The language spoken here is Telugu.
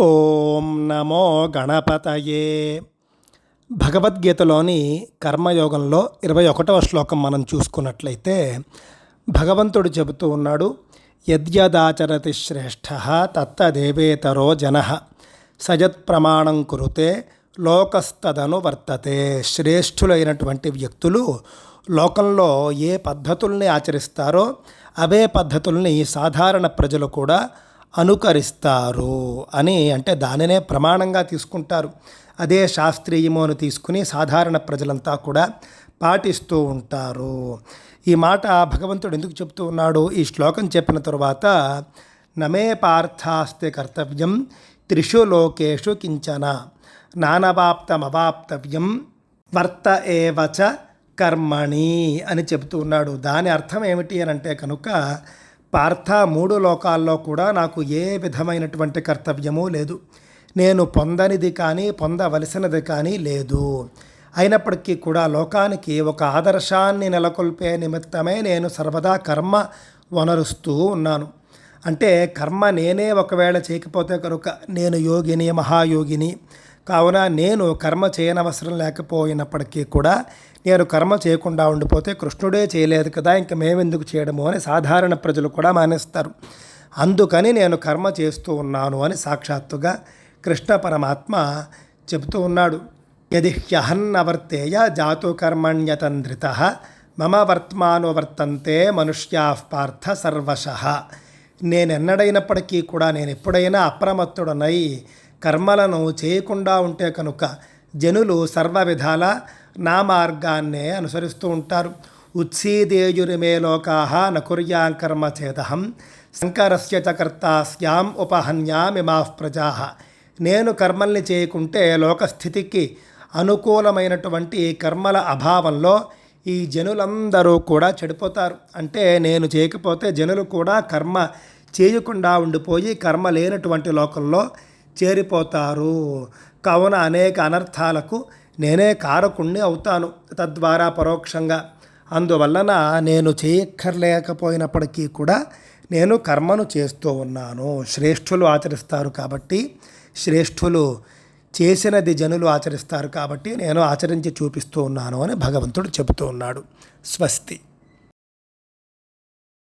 ఓం నమో గణపతయే. భగవద్గీతలోని కర్మయోగంలో ఇరవై ఒకటవ శ్లోకం మనం చూసుకున్నట్లయితే భగవంతుడు చెబుతూ ఉన్నాడు యద్యదాచరతి శ్రేష్ఠ తత్తదేవేతరో జన సజత్ ప్రమాణం కురుతే లోకస్తదను వర్తతే. శ్రేష్ఠులైనటువంటి వ్యక్తులు లోకంలో ఏ పద్ధతుల్ని ఆచరిస్తారో అవే పద్ధతుల్ని సాధారణ ప్రజలు కూడా అనుకరిస్తారు అని అంటే దానినే ప్రమాణంగా తీసుకుంటారు. అదే శాస్త్రీయము అని తీసుకుని సాధారణ ప్రజలంతా కూడా పాటిస్తూ ఉంటారు. ఈ మాట భగవంతుడు ఎందుకు చెప్తూ ఉన్నాడు? ఈ శ్లోకం చెప్పిన తరువాత నమే పార్థాస్తే కర్తవ్యం త్రిషు లోకేషు కించన నానవాప్తమవాప్తవ్యం వర్త ఏవచ కర్మణి అని చెబుతూ ఉన్నాడు. దాని అర్థం ఏమిటి అని అంటే కనుక పార్థ మూడు లోకాల్లో కూడా నాకు ఏ విధమైనటువంటి కర్తవ్యము లేదు. నేను పొందనిది కానీ పొందవలసినది కానీ లేదు. అయినప్పటికీ కూడా లోకానికి ఒక ఆదర్శాన్ని నెలకొల్పే నిమిత్తమే నేను సర్వదా కర్మ వనరుస్తూ ఉన్నాను. అంటే కర్మ నేనే ఒకవేళ చేయకపోతే కనుక నేను యోగిని మహాయోగిని కావున నేను కర్మ చేయనవసరం లేకపోయినప్పటికీ కూడా నేను కర్మ చేయకుండా ఉండిపోతే కృష్ణుడే చేయలేదు కదా ఇంక మేమెందుకు చేయడము అని సాధారణ ప్రజలు కూడా మానేస్తారు. అందుకని నేను కర్మ చేస్తూ ఉన్నాను అని సాక్షాత్తుగా కృష్ణ పరమాత్మ చెబుతూ ఉన్నాడు. యది హ్యహన్నవర్తేయ జాతు కర్మణ్యతంద్రిత మమ వర్తమానువర్తంతే మనుష్యా పార్థ సర్వశ. నేనెన్నడైనప్పటికీ కూడా నేను ఎప్పుడైనా అప్రమత్తుడనై కర్మలను చేయకుండా ఉంటే కనుక జనులు సర్వ విధాల నా మార్గాన్నే అనుసరిస్తూ ఉంటారు. ఉత్సీదేయురిమే లోకా నకుర్యాం కర్మ చేదహం శంకరస్య చ కర్తాస్యాం ఉపహన్యామిమా ప్రజా. నేను కర్మల్ని చేయకుంటే లోకస్థితికి అనుకూలమైనటువంటి కర్మల అభావంలో ఈ జనులందరూ కూడా చెడిపోతారు. అంటే నేను చేయకపోతే జనులు కూడా కర్మ చేయకుండా ఉండిపోయి కర్మ లేనటువంటి లోకంలో చేరిపోతారు. కావున అనేక అనర్థాలకు నేనే కారకుణ్ణి అవుతాను తద్వారా పరోక్షంగా. అందువలన నేను చేయక్కర్లేకపోయినప్పటికీ కూడా నేను కర్మను చేస్తూ ఉన్నాను. శ్రేష్ఠులు ఆచరిస్తారు కాబట్టి శ్రేష్ఠులు చేసినది జనులు ఆచరిస్తారు కాబట్టి నేను ఆచరించి చూపిస్తూ ఉన్నాను అని భగవంతుడు చెబుతూ ఉన్నాడు. స్వస్తి.